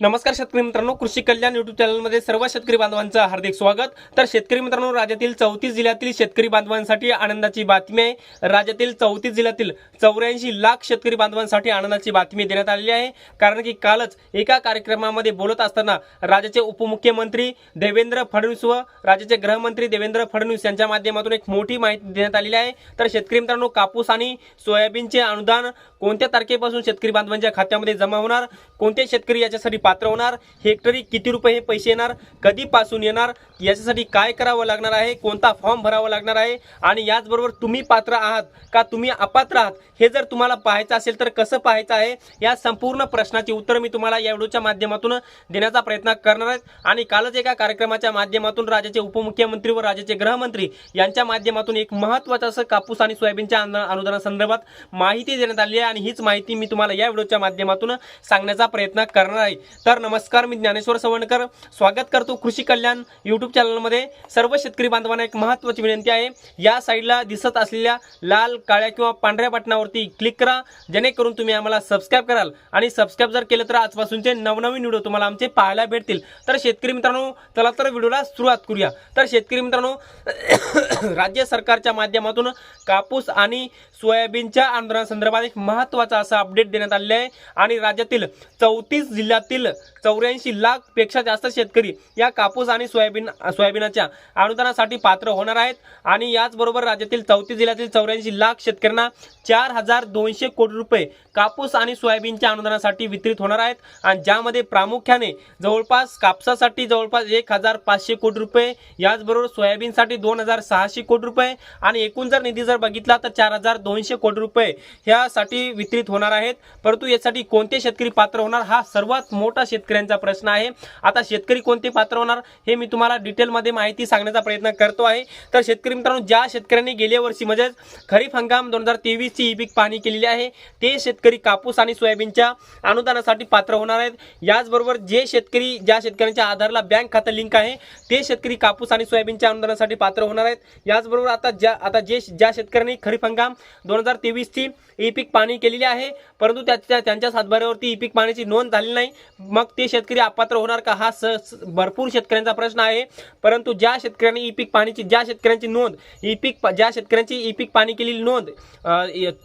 नमस्कार शेतकरी मित्रांनो कृषी कल्याण युट्यूब चॅनलमध्ये सर्व शेतकरी बांधवांचं हार्दिक स्वागत. तर शेतकरी मित्रांनो राज्यातील चौतीस जिल्ह्यातील शेतकरी बांधवांसाठी आनंदाची बातमी आहे. राज्यातील चौतीस जिल्ह्यातील चौऱ्याऐंशी लाख शेतकरी बांधवांसाठी आनंदाची बातमी देण्यात आलेली आहे. कारण की कालच एका कार्यक्रमामध्ये बोलत असताना राज्याचे उपमुख्यमंत्री देवेंद्र फडणवीस व राज्याचे गृहमंत्री देवेंद्र फडणवीस यांच्या माध्यमातून एक मोठी माहिती देण्यात आलेली आहे. तर शेतकरी मित्रांनो कापूस आणि सोयाबीनचे अनुदान कोणत्या तारखेपासून शेतकरी बांधवांच्या खात्यामध्ये जमा होणार? कोणते शेतकरी याच्यासाठी पात्र होणार? हेक्टरी किती रुपये हे पैसे येणार? कधीपासून येणार? याच्यासाठी काय करावं लागणार आहे? कोणता फॉर्म भरावा लागणार आहे? आणि याचबरोबर तुम्ही पात्र आहात का तुम्ही अपात्र आहात? हे जर तुम्हाला पाहायचं असेल तर कसं पाहायचं आहे? या संपूर्ण प्रश्नाची उत्तर मी तुम्हाला या व्हिडिओच्या माध्यमातून देण्याचा प्रयत्न करणार आहे. आणि कालच एका कार्यक्रमाच्या माध्यमातून राज्याचे उपमुख्यमंत्री व राज्याचे गृहमंत्री यांच्या माध्यमातून एक महत्त्वाचं असं कापूस आणि सोयाबीनच्या अनुदानासंदर्भात माहिती देण्यात आली आहे. आणि हीच माहिती मी तुम्हाला या व्हिडिओच्या माध्यमातून सांगण्याचा प्रयत्न करणार आहे. तर नमस्कार मी ज्ञानेश्वर सवणकर. स्वागत करतो कृषी कल्याण यूट्यूब चॅनलमध्ये सर्व शेतकरी बांधवांना एक महत्त्वाची विनंती आहे. या साईडला दिसत असलेल्या लाल काळ्या किंवा पांढऱ्या बटनावरती क्लिक करा. जेणेकरून तुम्ही आम्हाला सबस्क्राईब कराल. आणि सबस्क्राईब जर केलं तर आजपासूनचे नवनवीन व्हिडिओ तुम्हाला आमचे पाहायला भेटतील. तर शेतकरी मित्रांनो चला तर व्हिडिओला सुरुवात करूया. तर शेतकरी मित्रांनो राज्य सरकारच्या माध्यमातून कापूस आणि सोयाबीनच्या आंदोलनासंदर्भात एक महत्त्वाचा असा अपडेट देण्यात आलेला आहे. आणि राज्यातील चौतीस जिल्ह्यातील चौऱ्याऐंशी लाखपेक्षा जास्त शेतकरी या कापूस आणि सोयाबीन सोयाबीनाच्या अनुदानासाठी पात्र होणार आहेत. आणि याचबरोबर राज्यातील चौतीस जिल्ह्यातील चौऱ्याऐंशी लाख शेतकऱ्यांना चार हजार दोनशे कोटी रुपये कापूस आणि सोयाबीनच्या अनुदानासाठी वितरित होणार आहेत. आणि ज्यामध्ये प्रामुख्याने जवळपास कापसासाठी जवळपास एक हजार पाचशे कोटी रुपये याचबरोबर सोयाबीनसाठी दोन हजार सहाशे कोटी रुपये आणि एकूण जर निधी जर बघितला तर चार हजार दोनशे कोटी रुपये ह्यासाठी वितरित होणार आहेत. परंतु यासाठी कोणते शेतकरी पात्र होणार हा सर्वात मोठा शेतकऱ्यांचा प्रश्न आहे. आता शेतकरी कोणते पात्र होणार हे मी तुम्हाला डिटेलमध्ये माहिती सांगण्याचा प्रयत्न करतो आहे. तर शेतकरी मित्रांनो ज्या शेतकऱ्यांनी गेल्या वर्षी म्हणजेच खरीप हंगाम दोन हजार तेवीसची ई पीक पाहणी केलेली आहे ते शेतकरी कापूस आणि सोयाबीनच्या अनुदानासाठी पात्र होणार आहेत. याचबरोबर जे शेतकरी ज्या शेतकऱ्यांच्या आधारला बँक खातं लिंक आहे ते शेतकरी कापूस आणि सोयाबीनच्या अनुदानासाठी पात्र होणार आहेत. याचबरोबर आता ज्या आता जे ज्या शेतकऱ्यांनी खरीप हंगाम दोन हजार तेवीसची ई पीक पाहणी केलेली आहे परंतु त्याच्या त्यांच्या सातबाऱ्यावरती ई पीक पाहणीची नोंद झाली नाही. मग ते शेतकरी अपात्र होणार का? हा स भरपूर शेतकऱ्यांचा प्रश्न आहे. परंतु ज्या शेतकऱ्यांनी ई पीक पाणीची ज्या शेतकऱ्यांची नोंद ई पीक ज्या शेतकऱ्यांची ई पीक पाणी केलेली नोंद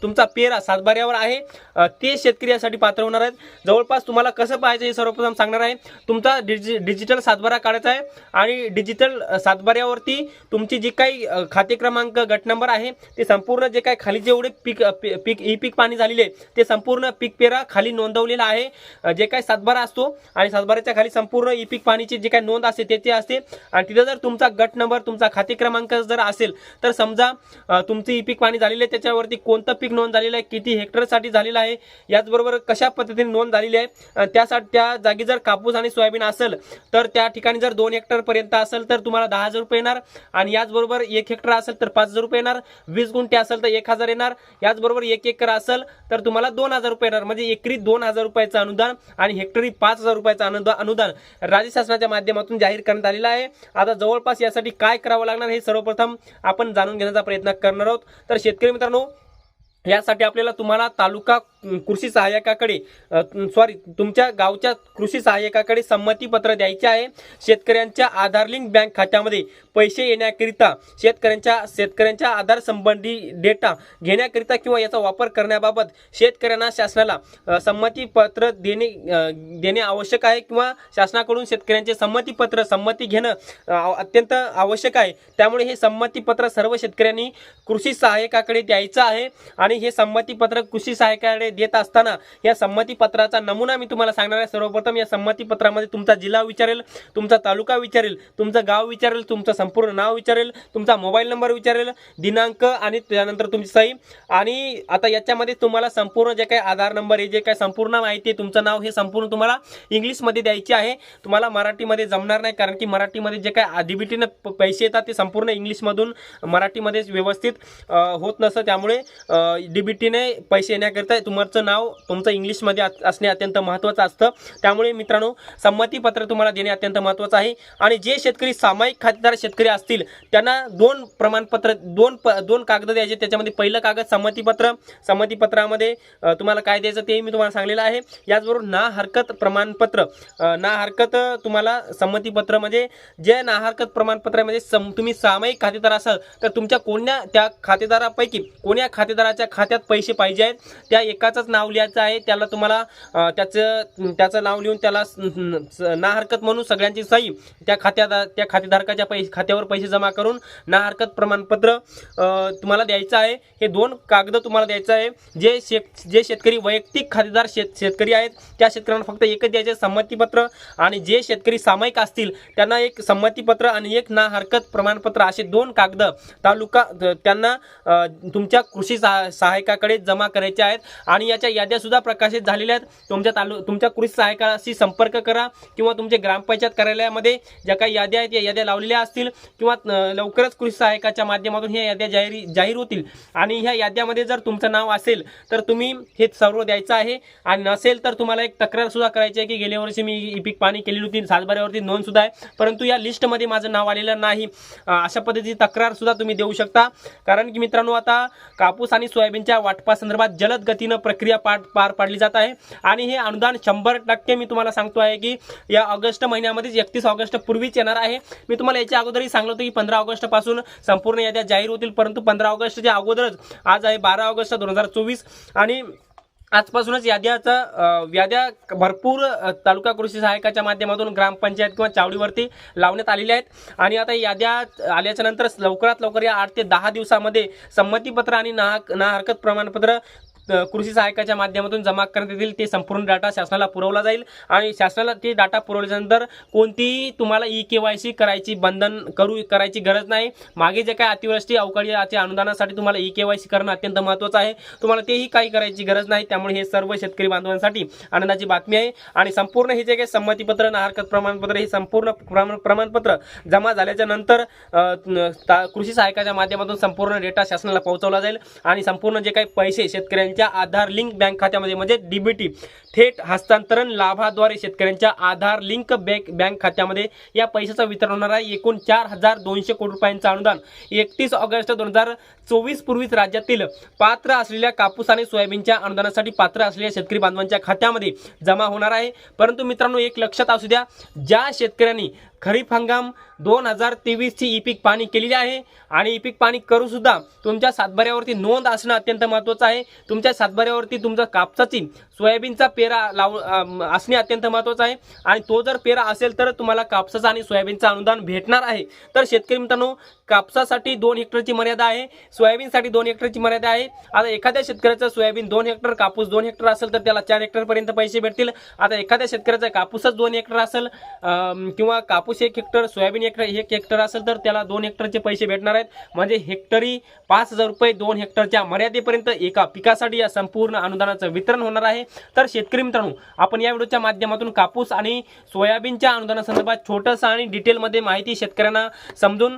तुमचा पेरा सातबाऱ्यावर आहे ते शेतकरी यासाठी पात्र होणार आहेत. जवळपास तुम्हाला कसं पाहायचं हे सर्वप्रथम सांगणार आहे. तुमचा डिजि डिजिटल सातबारा काढायचा आहे आणि डिजिटल सातबाऱ्यावरती तुमची जी काही खाते क्रमांक गट नंबर आहे ते संपूर्ण जे काही खाली जेवढे पीक पी- पीक ई पीक पाणी झालेले आहे, ते संपूर्ण पीक पेरा खाली नोंदवलेला आहे. जे काही सातबारा असतो आणि सातबाराच्या खाली संपूर्ण ई पीक पाणीची जी काही नोंद असते त्याची असते. आणि तिथं जर तुमचा गट नंबर तुमचा खाते क्रमांक जर असेल तर समजा तुमचं ई पीक पाणी झालेलं आहे त्याच्यावरती कोणतं पीक नोंद झालेलं आहे किती हेक्टरसाठी झालेलं आहे याचबरोबर कशा पद्धतीने नोंद झालेली आहे त्यासाठी त्या जागी जर कापूस आणि सोयाबीन असेल तर त्या ठिकाणी जर दोन हेक्टरपर्यंत असेल तर तुम्हाला दहा हजार रुपये येणार. आणि याचबरोबर एक हेक्टर असेल तर पाच हजार रुपये येणार. वीस गुंठे असेल तर एक हजार येणार. याचबरोबर एक एकर असेल तर तुम्हाला दोन हजार रुपये येणार. म्हणजे एकरी दोन हजार रुपयाचा अनुदान आणि हेक्टरी पाच हजार रुपयाचं अनुदान अनुदान राज्य शासनाच्या माध्यमातून जाहीर करण्यात आलेलं आहे. आता जवळपास यासाठी काय करावं लागणार हे सर्वप्रथम आपण जाणून घेण्याचा प्रयत्न करणार आहोत. तर शेतकरी मित्रांनो यासाठी आपल्याला तुम्हाला तालुका कृषी सहाय्यकाकडे सॉरी तुमच्या गावच्या कृषी सहाय्यकाकडे संमतीपत्र द्यायचे आहे. शेतकऱ्यांच्या आधार लिंक बँक खात्यामध्ये पैसे येण्याकरिता शेतकऱ्यांच्या शेतकऱ्यांच्या आधार संबंधी डेटा घेण्याकरिता किंवा याचा वापर करण्याबाबत शेतकऱ्यांना शासनाला संमतीपत्र देणे देणे आवश्यक आहे किंवा शासनाकडून शेतकऱ्यांचे संमतीपत्र संमती घेणं अत्यंत आवश्यक आहे. त्यामुळे हे संमतीपत्र सर्व शेतकऱ्यांनी कृषी सहाय्यकाकडे द्यायचं आहे. आणि हे संमतीपत्रक कृषी सहाय्यकाकडे देत असताना या संमतीपत्राचा नमुना मी तुम्हाला सांगणार आहे. सर्वप्रथम या संमतीपत्रामध्ये तुमचा जिल्हा विचारेल तुमचा तालुका विचारेल तुमचं गाव विचारेल तुमचं संपूर्ण नाव विचारेल तुमचा मोबाईल नंबर विचारेल दिनांक आणि त्यानंतर तुमची सही. आणि आता याच्यामध्ये तुम्हाला संपूर्ण जे काही आधार नंबर आहे जे काही संपूर्ण माहिती आहे तुमचं नाव हे संपूर्ण तुम्हाला इंग्लिशमध्ये द्यायची आहे. तुम्हाला मराठीमध्ये जमणार नाही कारण की मराठीमध्ये जे काही आधीबिटीनं प- पैसे येतात ते संपूर्ण इंग्लिशमधून मराठीमध्येच व्यवस्थित होत नसतं. त्यामुळे डीबीटीने पैसे येण्याकरिता तुमचं नाव तुमचं इंग्लिशमध्ये असणे अत्यंत महत्त्वाचं असतं. त्यामुळे मित्रांनो संमतीपत्र तुम्हाला देणे अत्यंत महत्त्वाचं आहे. आणि जे शेतकरी सामायिक खातेदार शेतकरी असतील त्यांना दोन प्रमाणपत्र दोन प दोन कागद द्यायचे. त्याच्यामध्ये पहिलं कागद संमतीपत्र. संमतीपत्रामध्ये तुम्हाला काय द्यायचं तेही मी तुम्हाला सांगलेलं आहे. याचबरोबर ना हरकत प्रमाणपत्र. ना हरकत तुम्हाला संमतीपत्र म्हणजे जे ना हरकत प्रमाणपत्रामध्ये सम तुम्ही सामायिक खातेदार असाल तर तुमच्या कोण्या त्या खातेदारापैकी कोण्या खातेदाराच्या खात्यात पैसे पाहिजे आहेत. त्या एकाचंच नाव लिहायचं आहे. त्याला तुम्हाला त्याचं त्याचं नाव लिहून त्याला स- ना हरकत म्हणून सगळ्यांची सही त्या खात्यात त्या खातेधारकाच्या पैसे खात्यावर पैसे जमा करून ना हरकत प्रमाणपत्र तुम्हाला द्यायचं आहे. हे दोन कागद तुम्हाला द्यायचं आहे. जे शेत जे शेतकरी वैयक्तिक खातेदार शेत शेतकरी आहेत त्या शेतकऱ्यांना फक्त एकच द्यायचे संमतीपत्र. आणि जे शेतकरी सामायिक असतील त्यांना एक संमतीपत्र आणि एक ना हरकत प्रमाणपत्र असे दोन कागद तालुका त्यांना तुमच्या कृषी सा सहायकाकडे जमा करायचे आहेत आणि याच्या याद्या सुद्धा प्रकाशित झालेल्या आहेत. तुमच्या तालु तुमच्या कृषी सहायकाशी संपर्क करा किंवा तुमच्या ग्रामपंचायत कार्यालयामध्ये ज्या काही याद्या आहेत या याद्या लावलेल्या असतील किंवा लवकरच कृषी सहायकाच्या माध्यमातून ह्या याद्या जाहीर जाहीर होतील. आणि ह्या याद्यामध्ये जर तुमचं नाव असेल तर तुम्ही हे सर्व द्यायचं आहे. आणि नसेल तर तुम्हाला एक तक्रार सुद्धा करायची आहे की गेल्या वर्षी मी ई पीक पाणी केलेली होती सातबाऱ्यावरती नोंद सुद्धा आहे. परंतु या लिस्टमध्ये माझं नाव आलेलं नाही. अशा पद्धतीची तक्रार सुद्धा तुम्ही देऊ शकता. कारण की मित्रांनो आता कापूस आणि सोयाबीनच्या वाटपासंदर्भात जलद गतीनं प्रक्रिया पार पार पाडली जात आहे. आणि हे अनुदान शंभर टक्के मी तुम्हाला सांगतो आहे की या ऑगस्ट महिन्यामध्येच एकतीस ऑगस्ट पूर्वीच येणार आहे. मी तुम्हाला याच्या अगोदरही सांगलं होतं की पंधरा ऑगस्टपासून संपूर्ण याद्या जाहीर होतील. परंतु पंधरा ऑगस्टच्या अगोदरच आज आहे बारा ऑगस्ट दोन हजार चोवीस. आणि आजपासूनच याद्याचा याद्या भरपूर तालुका कृषी सहायकाच्या माध्यमातून ग्रामपंचायत किंवा चावडीवरती लावण्यात आलेल्या आहेत. आणि आता याद्या आल्याच्यानंतर लवकरात लवकर या आठ ते दहा दिवसामध्ये संमतीपत्र आणि ना ना हरकत प्रमाणपत्र कृषी सहायकाच्या माध्यमातून जमा करण्यात येतील ते संपूर्ण डाटा शासनाला पुरवला जाईल. आणि शासनाला ते डाटा पुरवल्यानंतर कोणतीही तुम्हाला ई के वाय सी करायची बंधन करू करायची गरज नाही. मागे जे काय अतिवृष्टी अवकाळी अति अनुदानासाठी तुम्हाला ई के वाय सी करणं अत्यंत महत्त्वाचं आहे. तुम्हाला तेही काही करायची गरज नाही. त्यामुळे हे सर्व शेतकरी बांधवांसाठी आनंदाची बातमी आहे. आणि संपूर्ण हे जे काही संमतीपत्र ना हरकत प्रमाणपत्र हे संपूर्ण प्रमाण प्रमाणपत्र जमा झाल्याच्यानंतर ता- कृषी सहायकाच्या माध्यमातून संपूर्ण डेटा शासनाला पोहोचवला जाईल. आणि संपूर्ण जे काही पैसे शेतकऱ्यांच्या आधार लिंक बँक खात्यामध्ये म्हणजे डीबीटी थेट हस्तांतरण लाभाद्वारे शेतकऱ्यांच्या आधार लिंक बँक बँक खात्यामध्ये या पैशाचं वितरण होणार आहे. एकूण चार हजार दोनशे कोटी रुपयांचं अनुदान. एकतीस ऑगस्ट दोन हजार चोवीस पूर्वीच राज्यातील पात्र असलेल्या कापूस आणि सोयाबीनच्या अनुदानासाठी पात्र असलेल्या शेतकरी बांधवांच्या खात्यामध्ये जमा होणार आहे. परंतु मित्रांनो एक लक्षात असू द्या ज्या शेतकऱ्यांनी खरीप हंगाम दोन हजार तेवीसची ई पीक पाणी केलेली आहे. आणि ई पीक पाणी करूसुद्धा तुमच्या सातबाऱ्यावरती नोंद असणं अत्यंत महत्त्वाचं आहे. तुमच्या सातबाऱ्यावरती तुमचा कापसाची सोयाबीनचा पेरा लाव असणे अत्यंत महत्त्वाचं आहे. आणि तो जर पेरा असेल तर तुम्हाला कापसाचा आणि सोयाबीनचं अनुदान भेटणार आहे. तर शेतकरी मित्रांनो कापसासाठी दोन हेक्टरची मर्यादा आहे सोयाबीनसाठी दोन हेक्टरची मर्यादा आहे. आता एखाद्या शेतकऱ्याचं सोयाबीन दोन हेक्टर कापूस दोन हेक्टर असेल तर त्याला चार हेक्टरपर्यंत पैसे भेटतील. आता एखाद्या शेतकऱ्याचा कापूसच दोन हेक्टर असेल किंवा कापूस एक हेक्टर सोयाबीन हेक्टर एक हेक्टर असेल तर त्याला दोन हेक्टरचे पैसे भेटणार आहेत. म्हणजे हेक्टरी पाच हजार रुपये दोन हेक्टरच्या मर्यादेपर्यंत एका पिकासाठी या संपूर्ण अनुदानाचं वितरण होणार आहे. तर शेतकरी मित्रांनो आपण या व्हिडिओच्या माध्यमातून कापूस आणि सोयाबीनच्या अनुदानासंदर्भात छोटंसं आणि डिटेलमध्ये माहिती शेतकऱ्यांना समजून